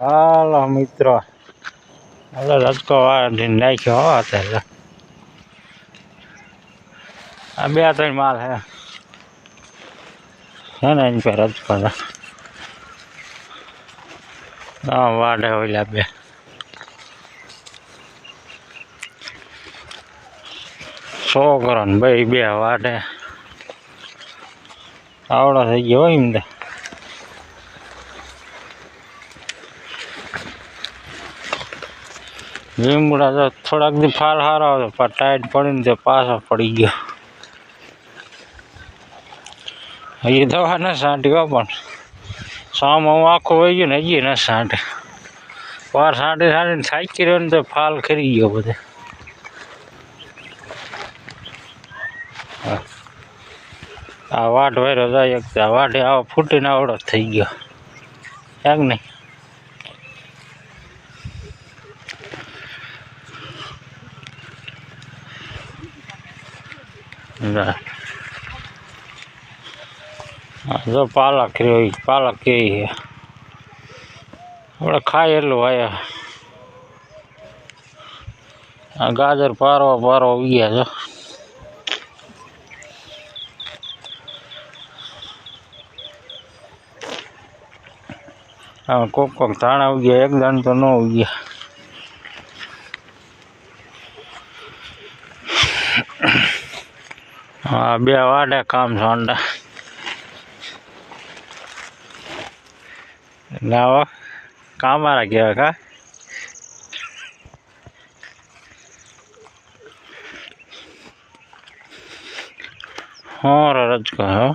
હાલો મિત્રો. હાલો, રજકો વાળીને નાખ્યો હો અત્યારે. આ બે ત્રણ માલ હે. હે ને એની પર હા વાડે ઓલા બે. છોકરો ને ભાઈ બે વાડે આવડો થઈ ગયો એમ તો. લીમડા તો થોડાક દી ફાલ સારો હતો, પણ ટાઈટ પડીને તે પાછો પડી ગયો. હજી દવા ન છાંટ્યો પણ સામ હું આખું વહી ગયું ને હજી ન સાંટે પાર સાંટી સાંટીને થાકી રહ્યો ને તો ફાલ ખરી ગયો બધે. આ વાટ વાયરો જાય એક વાટે આવો ફૂટીને આવડો થઈ ગયો. યાક નહીં. જા. જો પાલક રહ્યો, પાલક કે આપણે ખાય એટલું આયા આ ગાજર પારો પારો ગયા હા કોક કોક ધાણા ઉગ્યા, એક દાણ તો ન ઉગ્યા. હા, બે વાડે કામ સોંડા લાવો. કામારા કહેવાય કા? હા રજકો હો.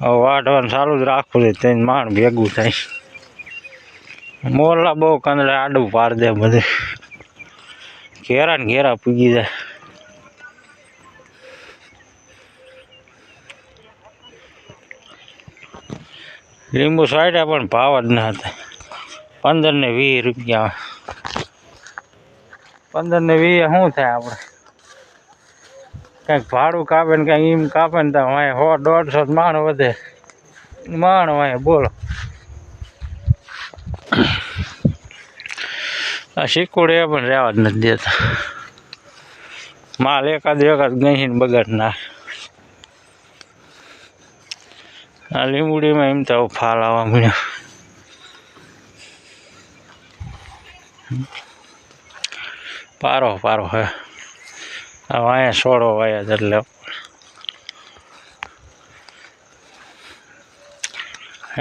હવે વાઢવાનું ચાલુ જ રાખવું છે તેને માણ ભેગું થાય. મોરલા બહુ કંદડે આડું પાડી દે બધે. ઘેરા ને ઘેરા પૂગી જાય. લીંબુ સાઈડા પણ ભાવ જ ના હતા પંદર ને વીસ રૂપિયા. પંદર ને વીસ શું થાય આપણે કંઈક ભાડું કાપે ને કંઈક એમ કાપે ને તો સો દોઢસો માણ વધે. માણ વાંય બોલો. આ શીકુડ એ પણ રહેવા જ નથી દેતા. માલ એકાદ એકાદ ગહીને બગાડ નાખે. આ લીંબુડીમાં એમ તો ફાલ આવવા મળ્યો પારો પારો હે અહીંયા છોડો વાયા છે એટલે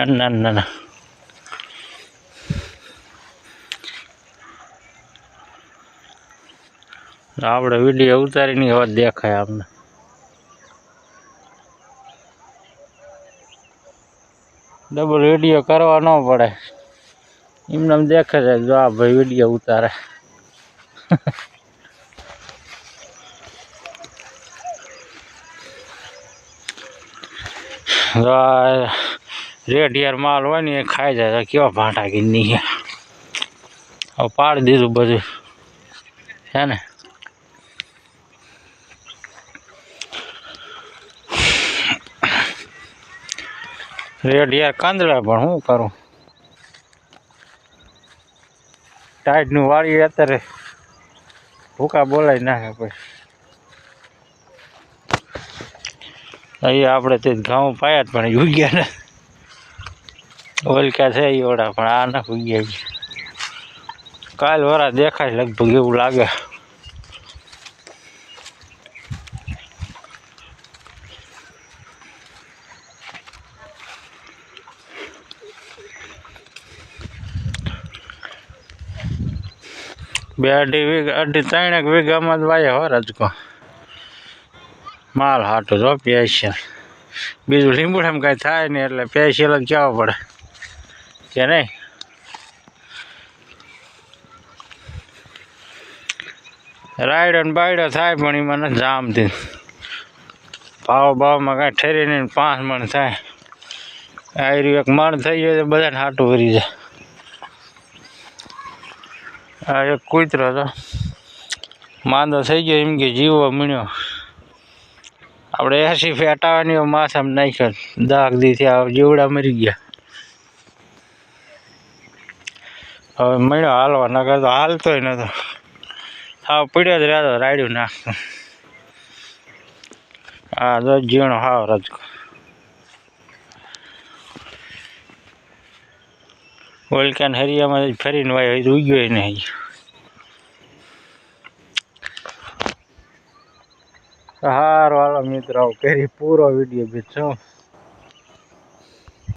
ના ના ના આપણે વીડિયો ઉતારીની હવે દેખાય આપણે ડબલ વીડિયો કરવા ન પડે. એમને એમ દેખે છે જો આ ભાઈ વીડિયો ઉતારે. રેડ યાર માલ હોય ને એ ખાઈ જાય. કેવા ભાંટા ગીરની હવે પાડી દીધું બધું. છે ને? રેડ યાર કાંદડા પણ શું કરું? ટાઈટનું વાળી અત્યારે ભૂકા બોલાય નાખે પછી. અહીં આપણે તે ઘઉં પાયા જ પણ ઉગ્યા ને. ઓલકા છે એ પણ આ ના ઉગ્યા કાલ વરા દેખાય, લગભગ એવું લાગે. બે અઢી વીઘા, અઢી ત્રણેક વીઘામાં જ વાય હો રજકો માલ હાટું જો પેશિયલ બીજું લીંબુડામાં કાંઈ થાય નહીં એટલે પેશિયલ જ કહેવા પડે. કે નહીં? રાયડો ને બાયડો થાય પણ એમાં નથી જામતી ભાવ ભાવમાં કાંઈ ઠરી નહીં પાંચ મણ થાય. આ એક મણ થઈ ગયો તો બધાને હાટું ભરી જાય. આ એક કૂતરો હતો માંદો થઈ ગયો, એમ કે જીવો મળ્યો આપણે એસી ફેટાવાની માથામાં નાખ્યો. દાખ દીથી આ જીવડા મરી ગયા. હવે મળ્યો હાલવા ન કરતો હાલતોય નતો. હા પીડ્યો જ રહેતો રાડ્યું નાખતો. હા તો જીવણો હાવ રજકો. ઓલકાન હરિયામાં ફરીને વાય ઉગ્યો નહીં. હારો હાલો મિત્રો કરી પૂરો વીડિયો બી છો.